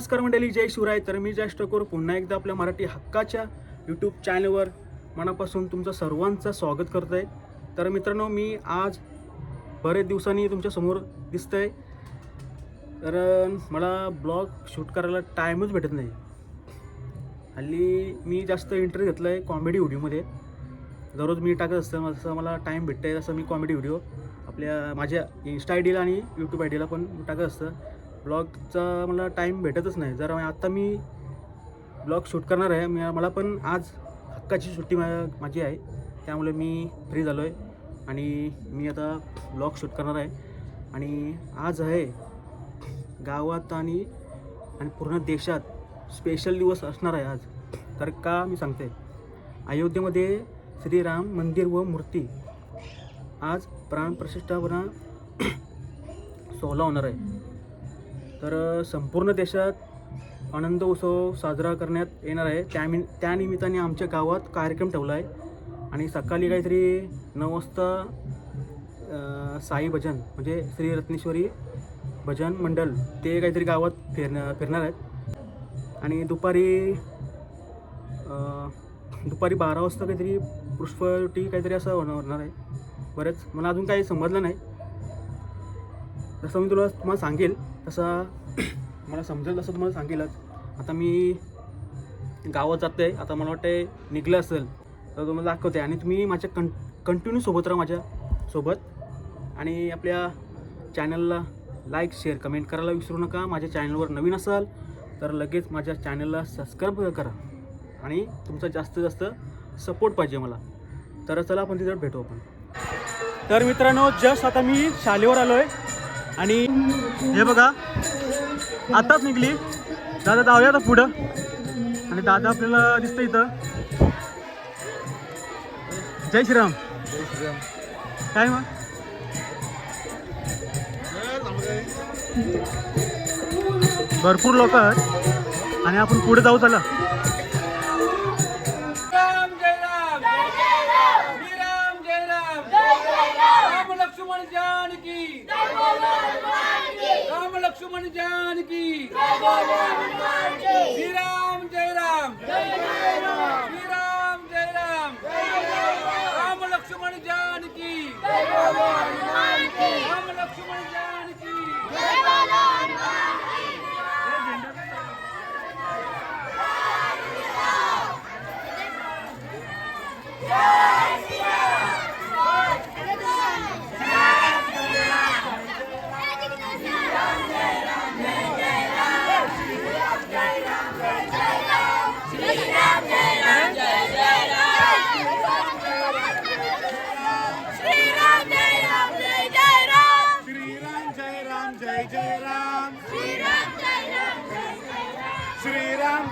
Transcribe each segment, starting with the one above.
नमस्कार मंडळी जय शिवराय. तर मी जय ठाकूर पुन्हा एकदा आपल्या मराठी हक्काच्या यूट्यूब चॅनलवर मनापासून तुमचं सर्वांचं स्वागत करतो आहे तर मित्रांनो मी आज बरेच दिवसांनी तुमच्यासमोर दिसतं आहे तर मला ब्लॉग शूट करायला टाईमच भेटत नाही. हल्ली मी जास्त इंटरेस्ट घेतला आहे कॉमेडी व्हिडिओमध्ये दररोज मी टाकत असतं जसं मला टाईम भेटतं आहे तसं मी कॉमेडी व्हिडिओ आपल्या माझ्या इन्स्टा आय डीला आणि यूट्यूब आय डीला पण टाकत असतं. ब्लॉगचा मला टाईम भेटतच नाही. जर आत्ता मी ब्लॉग शूट करणार आहे. मी मला पण आज हक्काची सुट्टी मा माझी आहे. त्यामुळे मी फ्री झालो आहे आणि मी आता ब्लॉग शूट करणार आहे. आणि आज आहे गावात आणि आणि पूर्ण देशात स्पेशल दिवस असणार आहे आज. तर का मी सांगते. अयोध्येमध्ये श्रीराम मंदिर व मूर्ती आज प्राणप्रतिष्ठापना सोहळा होणार आहे. तर संपूर्ण देशात आनंद उत्सव साजरा करण्यात येणार आहे. त्यामि त्यानिमित्ताने आमच्या गावात कार्यक्रम ठेवला आहे. आणि सकाळी काहीतरी नऊ वाजता साई भजन म्हणजे श्री रत्नेश्वरी भजन मंडळ ते काहीतरी गावात फिरण्या फिरणार आहेत. आणि दुपारी दुपारी बारा वाजता काहीतरी पुष्पटी काहीतरी असं होणार होणार आहे. बरेच मला अजून काही समजलं नाही. जसं मी तुला तुम्हाला सांगेल तसं मला समजेल तसं तुम्हाला सांगेलच. आता मी गावात जाते आहे आता मला वाटतं निघलं असेल तर तुम्हाला दाखवते. आणि तुम्ही माझ्या कं कंटिन्यू सोबत राहा माझ्या सोबत. आणि आपल्या चॅनलला लाईक शेअर कमेंट करायला विसरू नका. माझ्या चॅनलवर नवीन असाल तर लगेच माझ्या चॅनलला सबस्क्राईब करा. आणि तुमचा जास्तीत जास्त सपोर्ट पाहिजे मला. तर चला आपण तिथं भेटू आपण. तर मित्रांनो जस्ट आता मी शालेवर आलो आहे आणि हे बघा आताच निघली. दादा जाऊया आता पुढं. आणि दादा आपल्याला दिसतं इथं. जय श्रीराम. काय मग? भरपूर लोक आहेत. आणि आपण पुढे जाऊ चला. हनुमान जानकी। राम लक्ष्मण जानकी। श्रीराम जय राम श्रीराम श्रीराम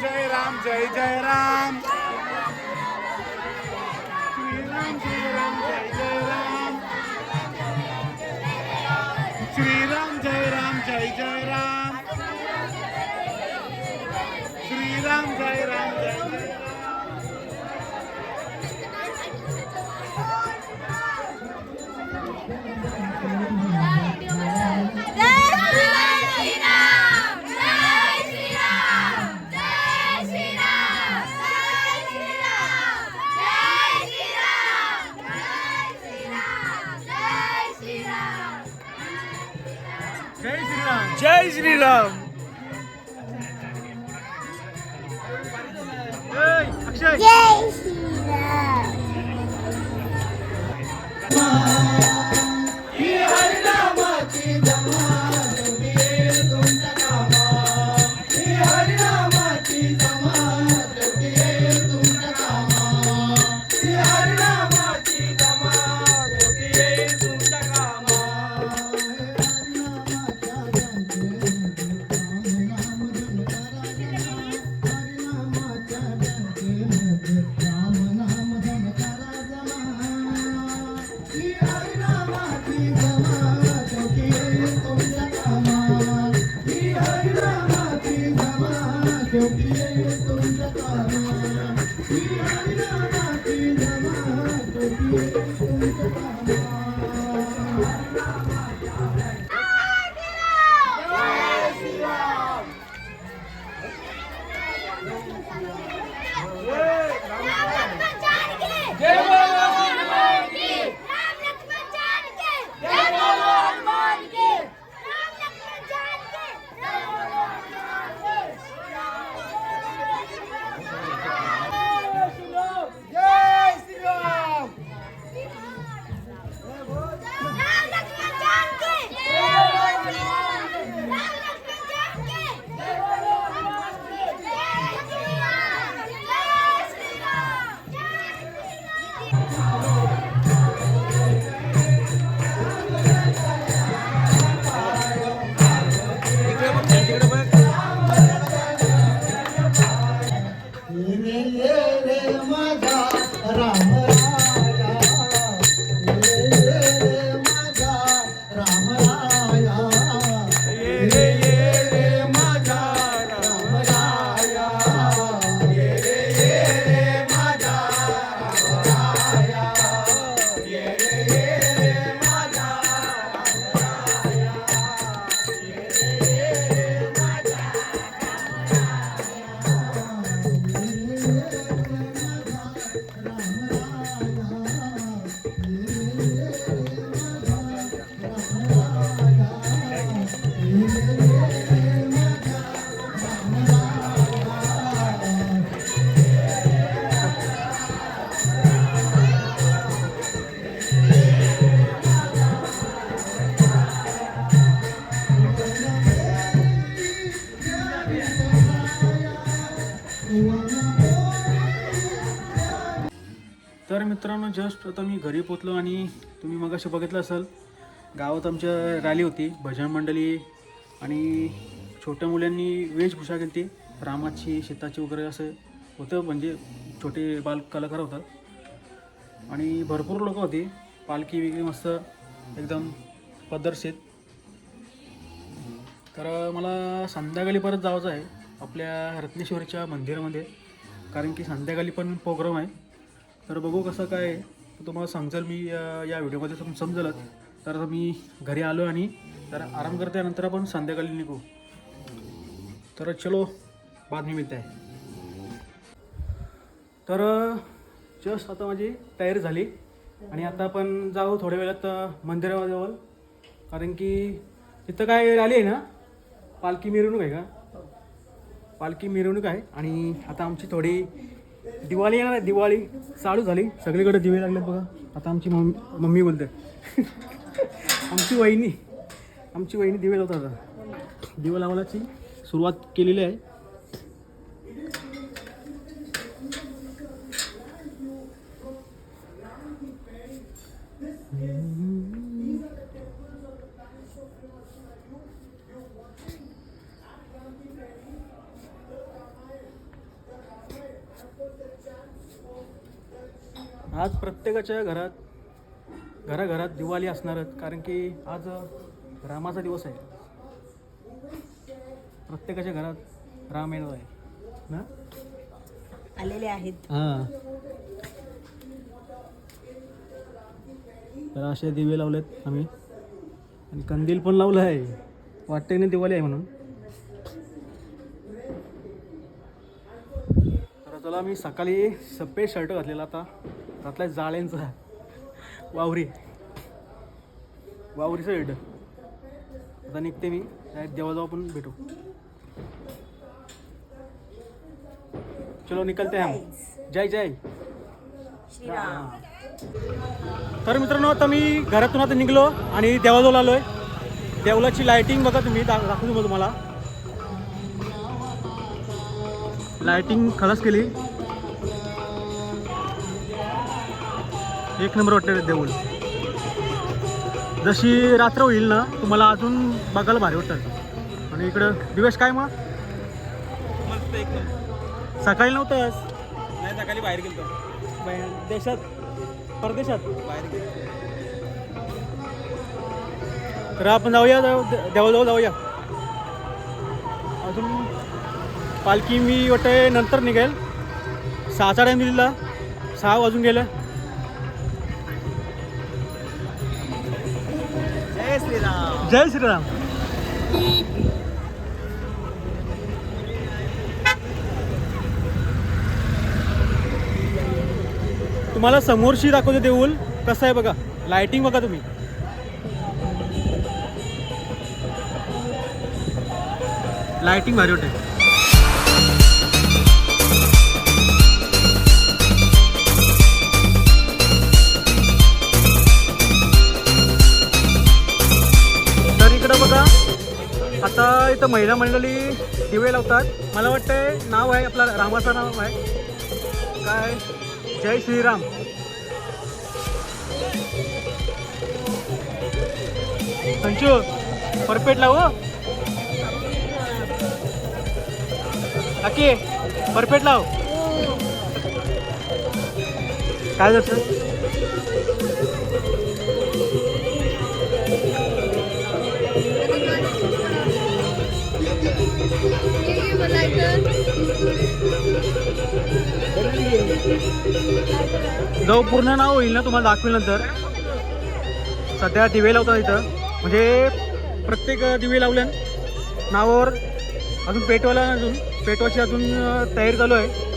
जय राम जय जय राम श्रीराम जय राम जय जय राम श्रीराम जय राम जय जय राम श्रीराम जय राम जय जय राम श्रीराम जय জয় শ্রীরাম অক্ষয় तर जस्ट आता मी घरी पोचलो आणि तुम्ही मग असे बघितलं असाल गावात आमच्या रॅली होती भजन मंडळी आणि छोट्या मुलांनी वेशभूषा केली ती रामाची शेताची वगैरे असं होतं म्हणजे छोटे बाल कलाकार होतात. आणि भरपूर लोक होती पालखी वेगळी मस्त एकदम पदर्शित तर मला संध्याकाळी परत जायचं आहे आपल्या रत्नेश्वरीच्या मंदिरामध्ये कारण की संध्याकाळी पण प्रोग्राम आहे. तर बघू कसं काय तुम्हाला समजेल मी या व्हिडिओमध्ये तुम समजलं तर मी घरी आलो आणि तर आराम करते नंतर आपण संध्याकाळी निघू. तर चलो बातमी मिळते. आहे तर जस्ट आता माझी तयारी झाली आणि आता आपण जाऊ थोड्या वेळात मंदिराजवळ. कारण की तिथं काय आली आहे ना? पालखी मिरवणूक आहे का? पालखी मिरवणूक आहे आणि आता आमची थोडी दिवाळी येणार आहे. दिवाळी चालू झाली. सगळीकडे दिवे लागले बघा. आता आमची मम्मी मम्मी बोलते. आमची वहिनी आमची वहिनी दिवे लावतात आता. दिवे लावायची सुरुवात केलेली आहे. आज प्रत्येकाच्या घरात घराघरात दिवाळी असणारच कारण की आज रामाचा दिवस आहे. प्रत्येकाच्या घरात राम येणार आहे. ना? आलेले आहेत. हां. तर असे दिवे लावलेत आम्ही. आणि कंदील पण लावलं आहे. वाटते ना दिवाळी आहे म्हणून. तर चला मी सकाळी सफेद शर्ट घातलेला आता. घातलाय जाळ्यांचा. वावरी. वावरी शर्ट आता निघते मी. देवाजवळ आपण भेटू. चलो निकलते हम. जय जय. तर मित्रांनो आता मी घरातून आता निघलो आणि देवाजवळ आलो आहे देवलाची लायटिंग बघा तुम्ही दा दाखवतो मग तुम्हाला. लायटिंग खलास केली. एक नंबर वाटते देऊळ जशी रात्र होईल ना तुम्हाला अजून बघायला भारी वाटतं. आणि इकडं दिवस काय मग? मस्त एकदम सकाळी नव्हतंच नाही सकाळी बाहेर गेलो देशात? परदेशात? बाहेर गेलो तर आपण जाऊया जाऊ- देवाजवळ जाऊया. अजून पालखी मी वाटते नंतर निघेल. सहाचा टाईम दिलेला सहा वाजून गेलं. जय श्रीराम. तुम्हाला समोरशी दाखवते देऊल. कसं आहे बघा. लाइटिंग बघा तुम्ही. लाइटिंग भारी वाटते बघा. आता इथं महिला मंडळी दिवे लावतात. मला वाटतंय नाव आहे आपला रामाचं नाव आहे. काय? जय श्रीराम. संचू परफेक्ट लावू? अके परफेक्ट लाव. काय जातं जाऊ पूर्ण नाव होईल ना तुम्हाला दाखवेल नंतर. सध्या दिवे लावतात इथं. म्हणजे प्रत्येक दिवे लावल्या नावावर अजून पेटवाला अजून. पेटवाची अजून तयारी चालू आहे.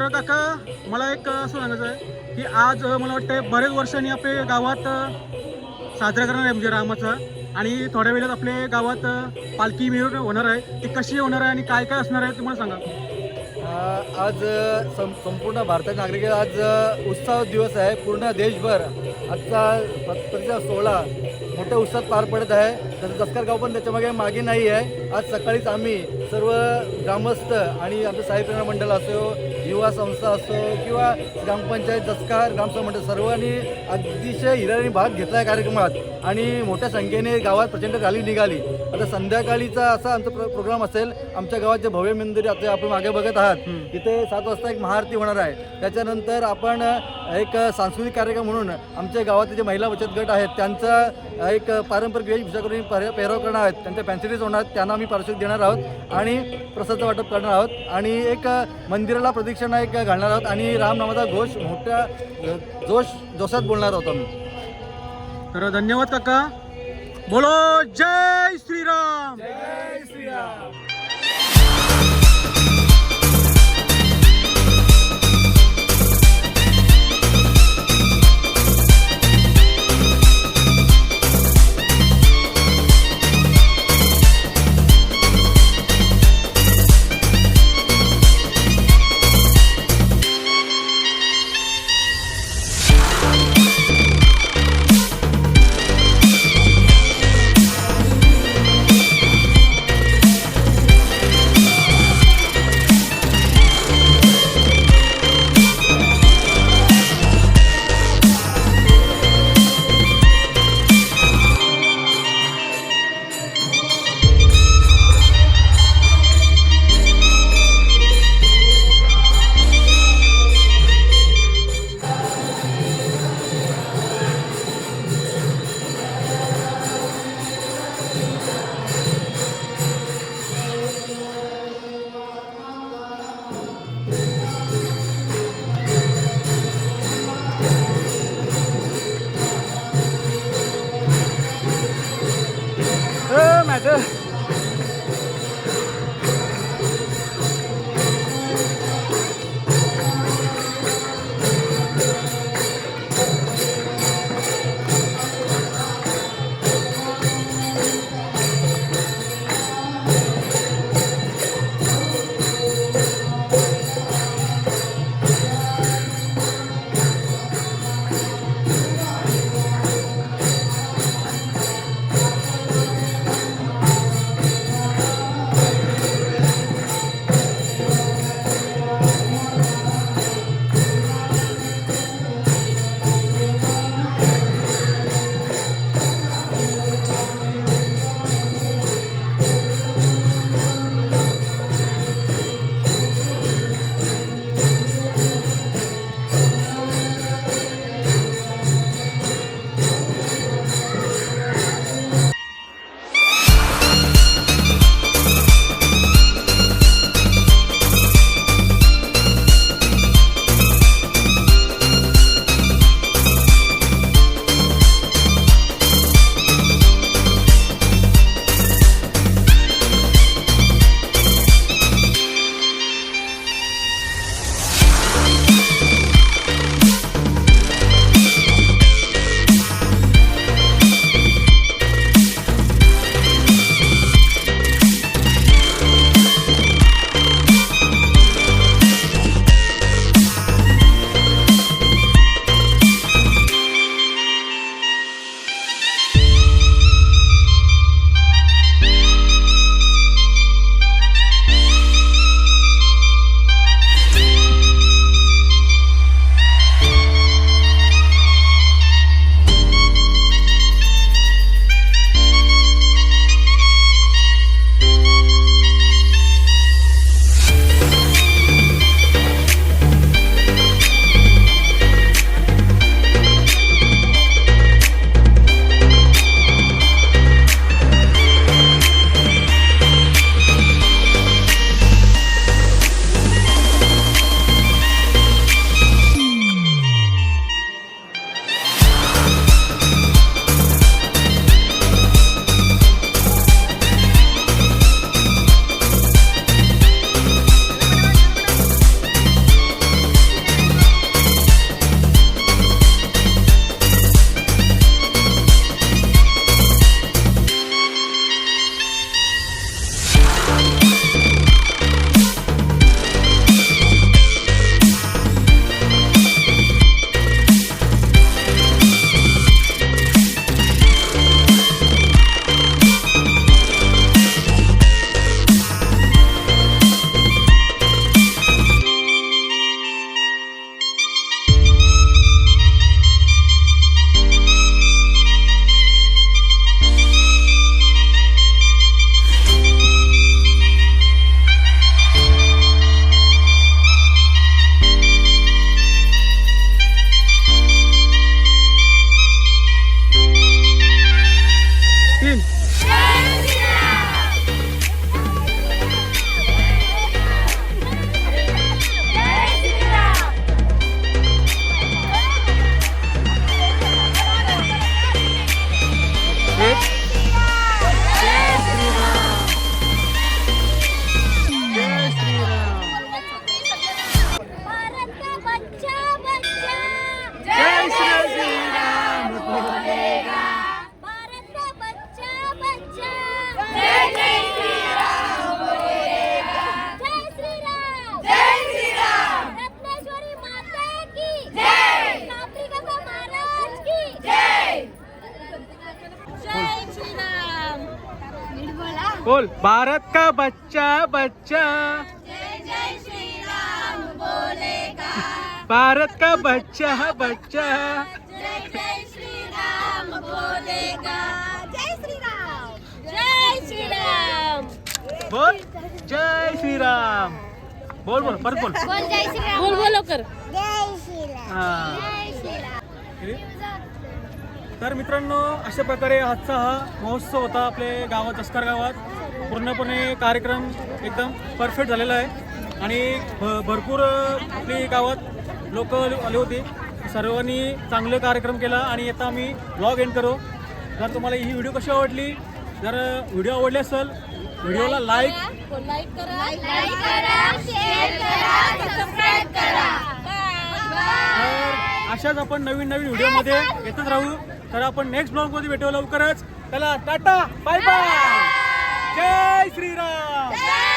तर काका मला एक असं सांगायचं आहे की आज मला वाटतं बरेच वर्षांनी आपल्या गावात साजरा करणार आहे म्हणजे रामाचा. आणि थोड्या वेळात आपल्या गावात पालखी मिळून होणार आहे. ती कशी होणार आहे आणि काय काय असणार आहे तुम्हाला सांगा. आज सं संपूर्ण भारतीय नागरिक आज अ, उत्सव दिवस आहे. पूर्ण देशभर आजचा पत्रिका सोहळा मोठ्या उत्साहात पार पडत आहे. तसं दसकार गाव पण त्याच्यामागे मागे नाही आहे. आज सकाळीच आम्ही सर्व ग्रामस्थ आणि आमचं साहित्य मंडळ असो युवा संस्था असो किंवा ग्रामपंचायत दसकार ग्रामसभा मंडळ सर्वांनी अतिशय हिराने भाग घेतला आहे कार्यक्रमात. आणि मोठ्या संख्येने गावात प्रचंड रॅली निघाली. आता संध्याकाळीचा असा आमचा प्रो प्रोग्राम असेल. आमच्या गावात जे भव्य मंदिर आता आपण मागे बघत आहात. तिथे सात वाजता एक महाआरती होणार आहे. त्याच्यानंतर आपण अ, एक सांस्कृतिक कार्यक्रम म्हणून आमच्या गावातले जे महिला बचत गट आहेत त्यांचा एक पारंपरिक वेशभूषा करून पेर- पेहराव करणार आहेत. त्यांच्या फॅन्सिटीज होणार आहेत. त्यांना आम्ही पारितोषिक देणार आहोत आणि प्रसाद वाटप करणार आहोत. आणि एक अ, मंदिराला प्रदक्षिणा एक घालणार आहोत आणि रामनामाचा घोष मोठ्या अ, जोश जोशात बोलणार आहोत आम्ही. तर धन्यवाद काका. बोलो जय श्रीराम। मॅटर बोल भारत का बच्चा बच्चा। जय जय श्री राम बोलेगा भारत का बच्चा बच्चा। जय जय श्री राम बोलेगा जय श्री राम जय श्री राम बोल जय श्रीराम। बोल बोल परत बोल। बोल जय श्री राम बोल बोल लवकर। जय श्री राम हा. जय श्री राम तर मित्रांनो अशा प्रकारे आजचा हा महोत्सव होता आपल्या गावात अस्कार गावात. पूर्णपणे कार्यक्रम एकदम परफेक्ट झालेला आहे. आणि भ- भरपूर आपली गावात लोक आले होते. सर्वांनी चांगले कार्यक्रम केला आणि आता आम्ही ब्लॉग एंड करू. जर तुम्हाला ही व्हिडिओ कशी आवडली जर व्हिडिओ आवडली असेल व्हिडिओला लाईक करा अशाच आपण नवीन नवीन व्हिडिओमध्ये येतच राहू. तर आपण नेक्स्ट ब्लॉगमध्ये भेटू लवकरच. त्याला टाटा बाय बाय जय श्रीराम. जय. श्री राम